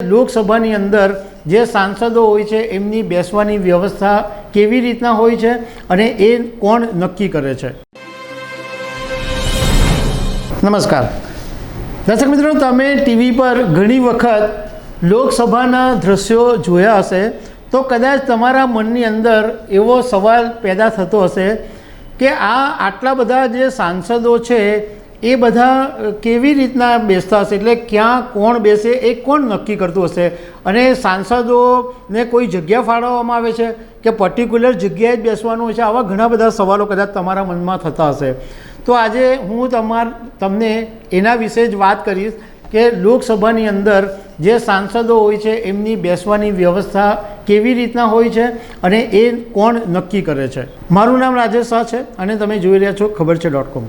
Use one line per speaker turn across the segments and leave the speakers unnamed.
લોકસભાની અંદર જે સાંસદો હોય છે, એમની બેસવાની વ્યવસ્થા કેવી રીતના હોય છે અને એ કોણ નક્કી કરે છે? નમસ્કાર. દર્શક મિત્રો, તમે ટીવી પર ઘણી વખત લોકસભાના દ્રશ્યો જોયા હશે, તો કદાચ તમારા મનની અંદર એવો સવાલ પેદા થતો હશે કે આ આટલા બધા જે સાંસદો છે એ બધા કેવી રીતના બેસતા હશે? એટલે ક્યાં કોણ બેસે એ કોણ નક્કી કરતું હશે? અને સાંસદોને કોઈ જગ્યા ફાળવવામાં આવે છે? કે પર્ટિક્યુલર જગ્યાએ જ બેસવાનું છે? આવા ઘણા બધા સવાલો કદાચ તમારા મનમાં થતા હશે. તો આજે હું તમાર, તમને એના વિશે જ વાત કરીશ કે લોકસભાની અંદર જે સાંસદો હોય છે, એમની બેસવાની વ્યવસ્થા કેવી રીતના હોય છે અને એ કોણ નક્કી કરે છે? મારું નામ રાજેશ શાહ છે અને તમે જોઈ રહ્યા છો ખબર છે ડોટ કોમ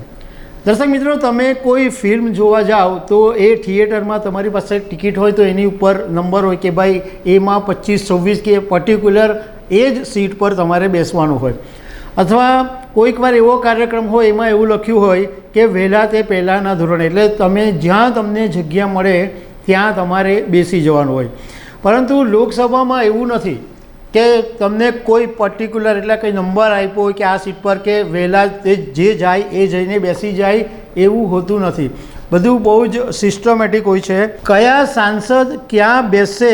દર્શક મિત્રો, તમે કોઈ ફિલ્મ જોવા જાઓ તો એ થિયેટરમાં તમારી પાસે ટિકિટ હોય તો એની ઉપર નંબર હોય કે ભાઈ એમાં પચીસ, છવ્વીસ કે પર્ટિક્યુલર એ જ સીટ પર તમારે બેસવાનું હોય. અથવા કોઈક વાર એવો કાર્યક્રમ હોય એમાં એવું લખ્યું હોય કે વહેલા તે પહેલાંના ધોરણે, એટલે તમે જ્યાં તમને જગ્યા મળે ત્યાં તમારે બેસી જવાનું હોય. પરંતુ લોકસભામાં એવું નથી. કે તમને કોઈ પર્ટિક્યુલર એટલે કંઈ નંબર આપ્યો હોય કે આ સીટ પર કે વહેલા તે જે જાય એ જઈને બેસી જાય એવું હોતું નથી. બધું બહુ જ સિસ્ટમેટિક હોય છે. કયા સાંસદ ક્યાં બેસશે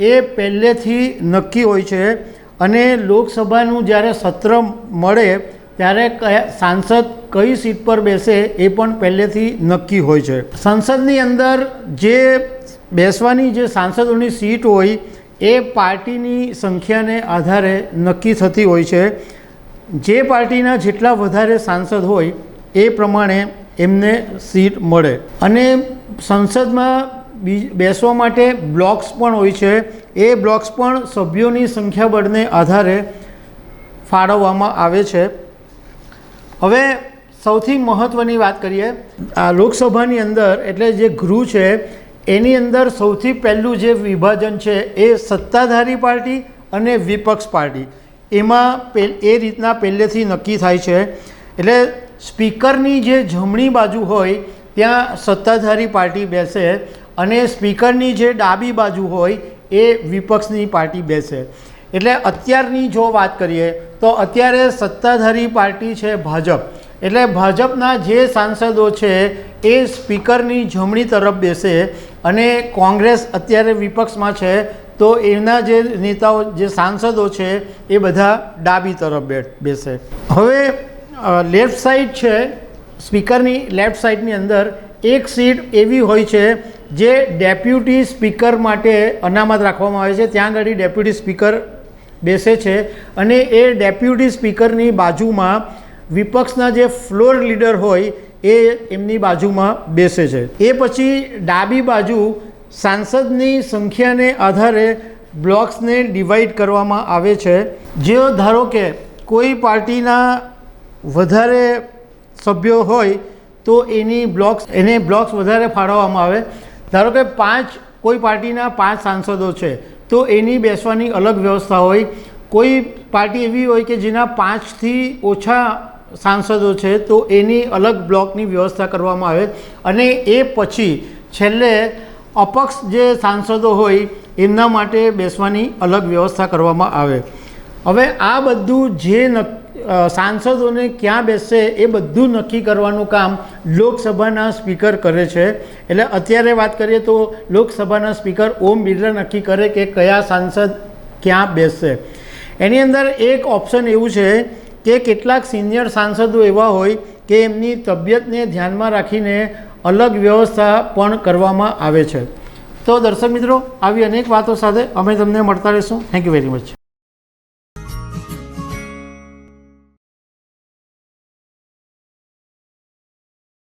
એ પહેલેથી નક્કી હોય છે અને લોકસભાનું જ્યારે સત્ર મળે ત્યારે કયા સાંસદ કઈ સીટ પર બેસે એ પણ પહેલેથી નક્કી હોય છે. સંસદની અંદર જે બેસવાની જે સાંસદોની સીટ હોય એ પાર્ટીની સંખ્યાને આધારે નક્કી થતી હોય છે. જે પાર્ટીના જેટલા વધારે સાંસદ હોય, એ પ્રમાણે એમને સીટ મળે. અને સંસદમાં બેસવા માટે બ્લોક્સ પણ હોય છે. એ બ્લોક્સ પણ સભ્યોની સંખ્યાબળને આધારે ફાળવવામાં આવે છે. હવે સૌથી મહત્ત્વની વાત કરીએ. આ લોકસભાની અંદર એટલે જે ગૃહ છે એની અંદર સૌથી પહેલું જે વિભાજન છે એ સત્તાધારી પાર્ટી અને વિપક્ષ પાર્ટી. એમાં પે, એ રીતના પહેલેથી નક્કી થાય છે. એટલે સ્પીકરની જે જમણી બાજુ હોય, ત્યાં સત્તાધારી પાર્ટી બેસે અને સ્પીકરની જે ડાબી બાજુ હોય, એ વિપક્ષની પાર્ટી બેસે. એટલે અત્યારની જો વાત કરીએ, તો અત્યારે સત્તાધારી પાર્ટી છે ભાજપ. એટલે ભાજપના જે સાંસદો છે, એ સ્પીકરની જમણી તરફ બેસે અને કોંગ્રેસ અત્યારે વિપક્ષમાં છે, તો એના જે નેતાઓ, જે સાંસદો છે, એ બધા ડાબી તરફ બેસે. હવે લેફ્ટ સાઈડ છે, સ્પીકરની લેફ્ટ સાઈડની અંદર એક સીટ એવી હોય છે, જે ડેપ્યુટી સ્પીકર માટે અનામત રાખવામાં આવે છે. ત્યાં આગળ ડેપ્યુટી સ્પીકર બેસે છે અને એ ડેપ્યુટી સ્પીકરની બાજુમાં વિપક્ષના જે ફ્લોર લીડર હોય એ એમની બાજુમાં બેસે છે. એ પછી ડાબી બાજુ સાંસદની સંખ્યાને આધારે બ્લોક્સને ડિવાઈડ કરવામાં આવે છે. જેઓ ધારો કે કોઈ પાર્ટીના વધારે સભ્યો હોય તો એની બ્લોક્સ, એને બ્લોક્સ વધારે ફાળવવામાં આવે. ધારો કે પાંચ, કોઈ પાર્ટીના પાંચ સાંસદો છે, તો એની બેસવાની અલગ વ્યવસ્થા હોય. કોઈ પાર્ટી એવી હોય કે જેના પાંચથી ઓછા સાંસદો છે, તો એની અલગ બ્લોકની વ્યવસ્થા કરવામાં આવે. અને એ પછી છેલ્લે અપક્ષ જે સાંસદો હોય, એમના માટે બેસવાની અલગ વ્યવસ્થા કરવામાં આવે. હવે આ બધું જે સાંસદોને ક્યાં બેસશે, એ બધું નક્કી કરવાનું કામ લોકસભાના સ્પીકર કરે છે. એટલે અત્યારે વાત કરીએ તો લોકસભાના સ્પીકર ઓમ બિરલા નક્કી કરે કે કયા સાંસદ ક્યાં બેસશે. એની અંદર એક ઓપ્શન એવું છે કે કેટલાક સિનિયર સાંસદો એવા હોય કે એમની તબિયતને ધ્યાનમાં રાખીને અલગ વ્યવસ્થા પણ કરવામાં આવે છે. તો દર્શક મિત્રો, આવી અનેક વાતો સાથે અમે તમને મળતા રહીશું. Thank you very much